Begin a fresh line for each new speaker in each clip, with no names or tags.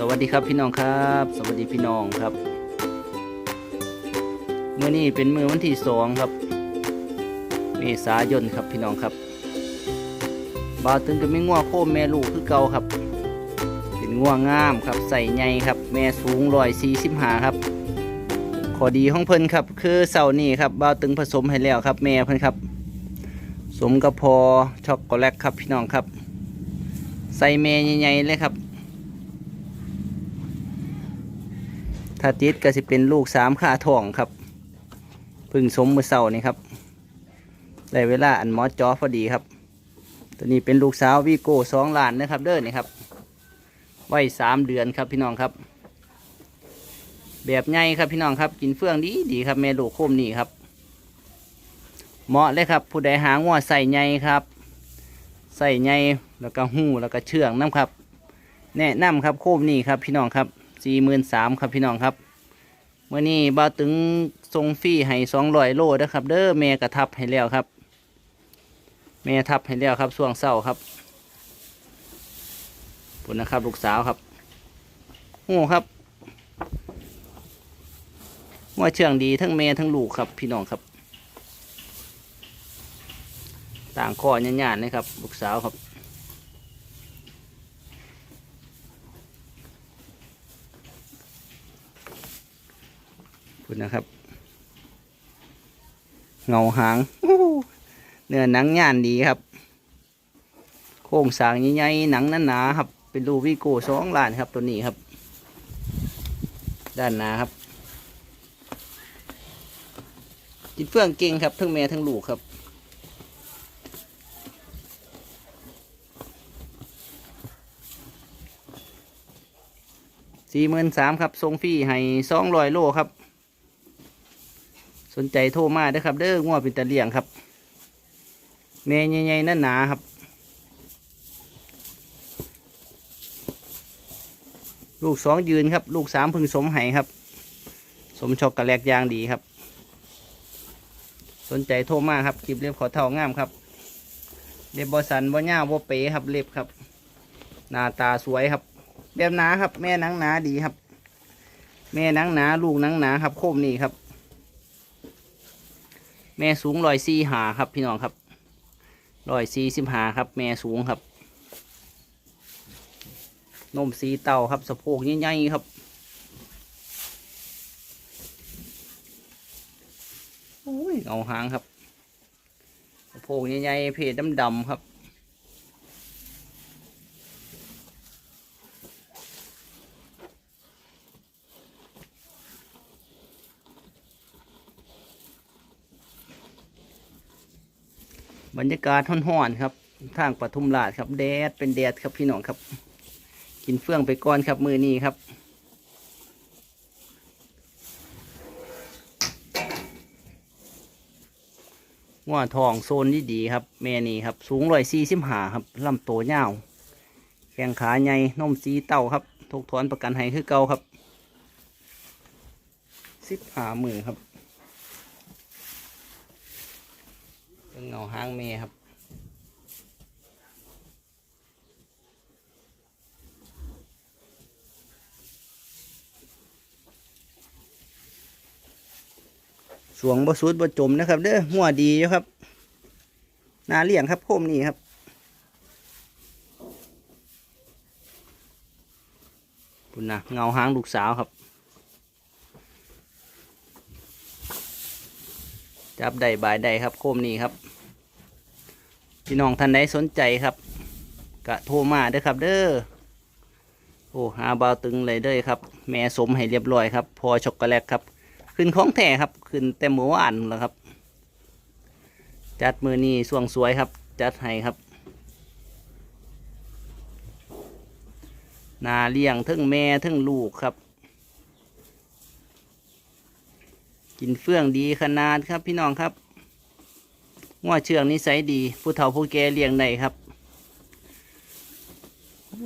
สวัสดีครับพี่น้องครับ สวัสดีพี่น้องครับเมื่อนี้เป็นมือวันที่สองครับ เมษายนครับพี่น้องครับ บาวตึงก็ไม่ง่วโค้มแม่ลูกคือเก่าครับ เป็นง่วงามครับใส่ใหญ่ครับ แม่สูงร้อยสี่สิบหาครับขอดีของเพิ่นครับ คือเสาร์นี้ครับบาวตึงผสมให้แล้วครับ แม่เพิ่นครับ สมกับพอช็อกโกแลตครับพี่น้องครับ ใส่แม่ใหญ่ๆเลยครับ ถ้าติดก็สิเป็นลูกสามขาทองครับพึ่งสมมือเสานี่ครับได้เวลาอันหมอจอพอดีครับ ตัวนี้เป็นลูกสาววีโก้สองล้านนะครับ เด้อนี่ครับ ไว้สามเดือนครับพี่น้องครับ แบบใหญ่ครับพี่น้องครับ กินเฟื่องดีดีครับแม่ลูกโคมนี่ครับเหมาะเลยครับ ผู้ใดหางัวใส่ใหญ่ครับ ใส่ใหญ่แล้วก็หู้แล้วก็เชื่องน้ำครับ แนะนำครับโคมนี่ครับพี่น้องครับ สี่หมื่นสามครับพี่น้องครับเมื่อนี้บ่าวตึงทรงฟรีให้สองร้อยโลนะครับ เด้อแม่กระทับให้แล้วครับ แม่ทับให้แล้วครับช่วงเศร้าครับปุ่นนะครับลูกสาวครับโอ้ครับว่าเชื่องดีทั้งแม่ทั้งลูกครับ พี่น้องครับ ต่างข้อหยาดๆนะครับ ลูกสาวครับ คุณนะครับ เงาหางเนื้อหนังย่านดีครับ โครงสางใหญ่ๆหนังหนาๆครับ เป็นรูวิโก้สองล้านครับตัวนี้ครับ ด้านหนาครับกินเฟื่องเก่งครับทั้งแม่ทั้งลูกครับสี่หมื่นสามครับทรงฟรีให้สองร้อยโลครับ นใจโทรมาเด้ครับ เด้องัวเป็นตะเลียงครับแม่ใหญ่ๆนั่นหนาครับ ลูกสองยืนครับ ลูกสามพึงสมไห้ครับ สมช็อกโกแลตยางดีครับ สนใจโทรมาครับคลิปเล็บขอเท่างามครับเล็บบอสันบอหญ้าบอเป๋ครับเล็บครับ หน้าตาสวยครับ แบบหนาครับ แม่นังหนาดีครับ แม่นังหนาลูกนังหนาครับโคมนี่ครับ แม่สูงร้อยสี่หาครับพี่น้องครับร้อยสี่สิบหาครับ แม่สูงครับนมสีเต่าครับสะโพกใหญ่ๆครับโอ้ยเอาหางครับสะโพกใหญ่ๆเพดดำๆครับ บรรยากาศห้อนๆครับ ทางปทุมราชครับแดดเป็นแดดครับพี่น้องครับ กินเฟื่องไปก่อนครับมือนี้ครับว่าทองโซนที่ดีครับแม่นี่ครับ สูงร้อยสี่สิบหาครับลำโตวยาวแข้งขาใหญ่นมสีเต่าครับทุกถอนประกันให้คือเก่าครับสิบหามือครับ เป็นเงาหางเมครับสวงบสุดบจมนะครับ เด้อหัวดีอยู่ครับนาเลี้ยงครับโคมนี่ครับคุณนะเงาหางลูกสาวครับ จับได้บายได้ครับโคมนี่ครับ พี่น้องท่านใดสนใจครับ กะโทรมาเด้อครับ เด้อโอ้หาบาวตึงเลยเด้อครับ แม่สมให้เรียบร้อยครับ พอช็อกโกแลตครับ ขึ้นของแท้ครับ ขึ้นเต็มหมู่านแล้วครับ จัดมือนี้สวงสวยครับ จัดให้ครับนาเลี้ยงทั้งแม่ทั้งลูกครับ กินเฟื่องดีขนาดครับพี่น้องครับง้อเชืองนิสัยดี ผู้เฒ่าผู้แก่เลี้ยงได้ครับ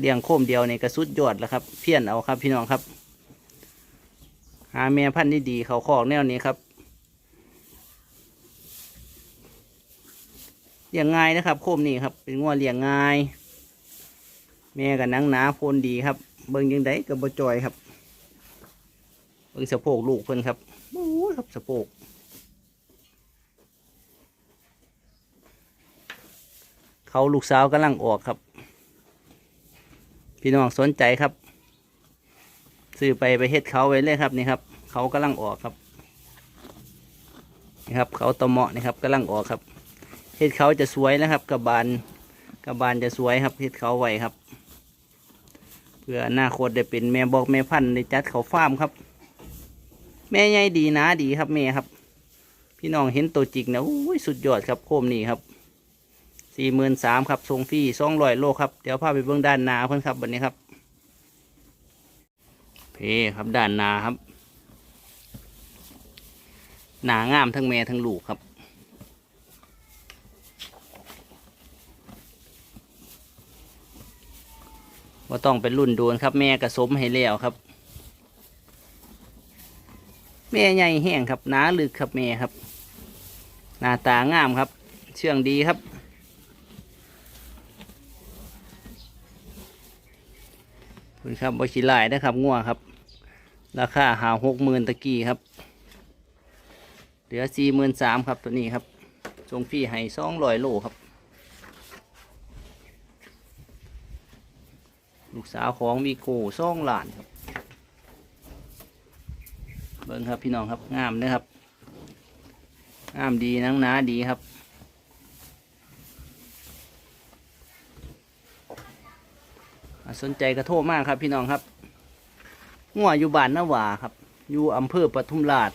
เลี้ยงโคมเดียวในกระสุดยอดแล้วครับ เพี้ยนเอาครับพี่น้องครับ หาแม่พันธุ์ที่ดีเขาคอกแนวนี้ครับเลี้ยงง่ายนะครับ โคมนี่ครับ เป็นง้อเลี้ยงง่าย แม่กับนังหนาโพนดีครับ เบิ่งยังไดกับบจอยครับ เบิ่งสะโพกลูกเพิ่นครับ ครับสะโพกเขาลูกสาวกำลังออกครับ พี่น้องสนใจครับ ซื้อไปไปเฮ็ดเขาไว้เลยครับนี่ครับ เขากำลังออกครับนี่ครับ เขาตะเหมาะนี่ครับกำลังออกครับเฮ็ดเขาจะสวยนะครับกระบาลกระบาลจะสวยครับเฮ็ดเขาไว้ครับ เพื่ออนาคตได้เป็นแม่บอกแม่พันธุ์ได้จัดเขาฟาร์มครับ แม่ใหญ่ดีนะดีครับแม่ครับ พี่น้องเห็นตัวจริงนะอุ้ยสุดยอดครับโคมนี่ครับสี่หมื่นสามครับทรงฟรีสองร้อยโลครับเดี๋ยวพาไปเบื้องด้านนาเพื่อนครับวันนี้ครับ เพครับด้านนาครับหนางามทั้งแม่ทั้งลูกครับว่าต้องเป็นรุ่นโดนครับ แม่กระสมให้แล้วครับ แม่ใหญ่แห้งครับหนาลึกครับแม่ครับ หน้าตางามครับ เชื่องดีครับ คุณครับบชิลายนะครับงัวครับ ราคาหาหกหมื่นตะกี้ครับ เหลือสี่หมื่นสามครับตัวนี้ครับทรงฟรีให้สองร้อยโลครับ ลูกสาวของวีโก้ซ่องหลานครับ บิ้งครับพี่น้องครับงามนะครับงามดีนังหนาดีครับสนใจกระโทษมากครับพี่น้องครับงัวอยู่บ้านนาหวาครับ อยู่อำเภอปทุมราช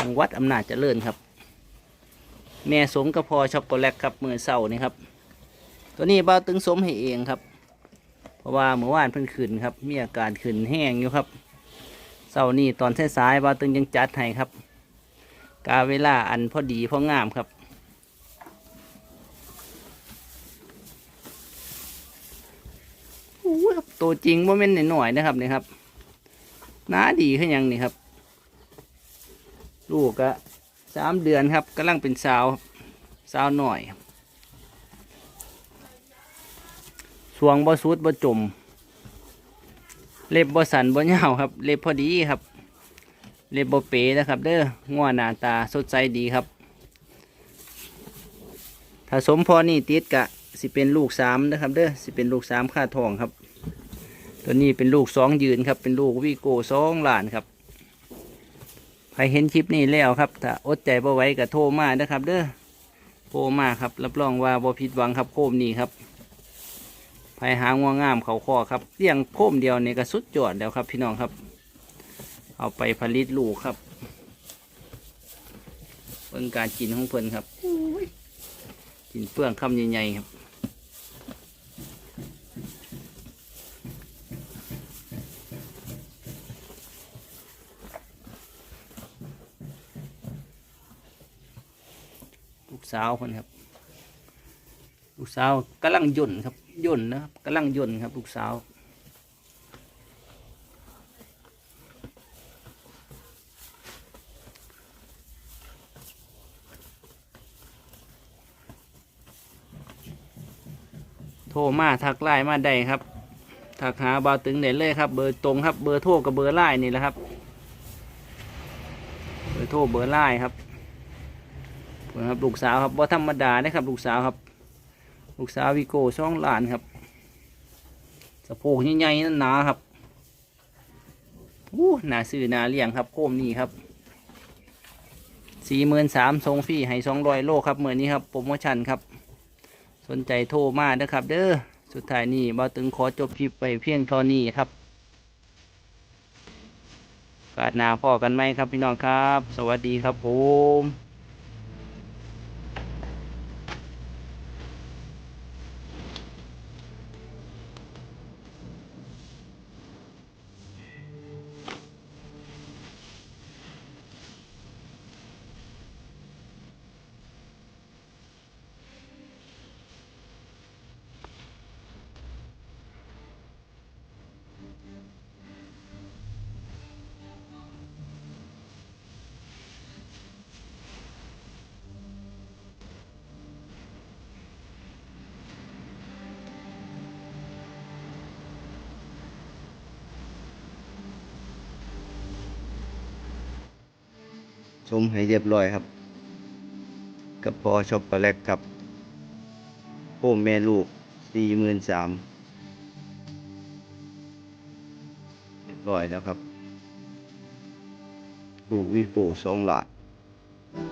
จังหวัดอำนาจเจริญครับ แม่สมกระพอช็อกโกแลตครับมือเสานี่ครับ ตัวนี้เบ้าตึงสมให้เองครับ เพราะว่าเมื่อวานเพิ่นขึ้นครับ มีอาการขึ้นแห้งอยู่ครับ เสาร์นี้ตอนสายๆบ้าตึงยังจัดให้ครับ กาเวลาอันพอดีพองามครับโอ้ยครับตัวจริงว่าเป็นหน่อยๆนะครับนี่ครับหน้าดีขึ้นยังนี่ครับ ลูกก็สามเดือนครับกำลังเป็นสาวสาวหน่อยครับสวงบ่สุดบ่จม เล็บบสันบ่ยาครับ เล็บพอดีครับ เล็บบเป๋นะครับ เด้อง่วหน้าตาสดใสดีครับ ถ้าสมพอนี่ติดกะสิเป็นลูกสามนะครับ เด้อสิเป็นลูกสามค่าทองครับ ตัวนี้เป็นลูกสองยืนครับ เป็นลูกวีโก้สองหลานครับใครเห็นคลิปนี้แล้วครับถ้าอดใจบ่ไว้ก็โทรมานะครับ เด้อโทรมาครับ รับรองว่าบ่ผิดหวังครับโคมนี้ครับ หางวงามเขาคอครับเลี้ยงโคมเดียวนี่ก็สุดยอดแล้วครับพี่น้องครับ เอาไปผลิตลูกครับเบิ่งการกินของเพิ่นครับกินเปลืองคำใหญ่ๆครับลูกสาวคนครับ ลูกสาวกำลังย่นครับย่นนะครับกำลังย่นครับ ลูกสาวโทรมาทักไลน์มาได้ครับทักหาบาวตึงได้เลยครับ เบอร์ตรงครับเบอร์โทรกับเบอร์ไลน์นี่แหละครับ เบอร์โทรเบอร์ไลน์ครับครับลูกสาวครับบ่ธรรมดานะครับ ลูกสาวครับ ลูกสาววิโก้ช่องหลานครับสะโพกใหญ่ๆนั่นหนาครับอู้หนาซื้อหนาเลี้ยงครับโคมนี่ครับสี่หมื่นสามทรงฟรีให้สองร้อยโลครับเมื่อนี้ครับโปรโมชั่นครับ สนใจโทรมาเด้อครับ เด้อสุดท้ายนี้บ่าตึงขอจบคลิปไปเพียงเท่านี้ครับกาดหนาพ่อกันไหมครับพี่น้องครับ สวัสดีครับผม
ชมให้เรียบร้อยครับ กับพอชอบปลาแลกครับโอ้แม่ลูกสี่หมื่นสามเรียบร้อยแล้วครับลูกวิโปสองหลาด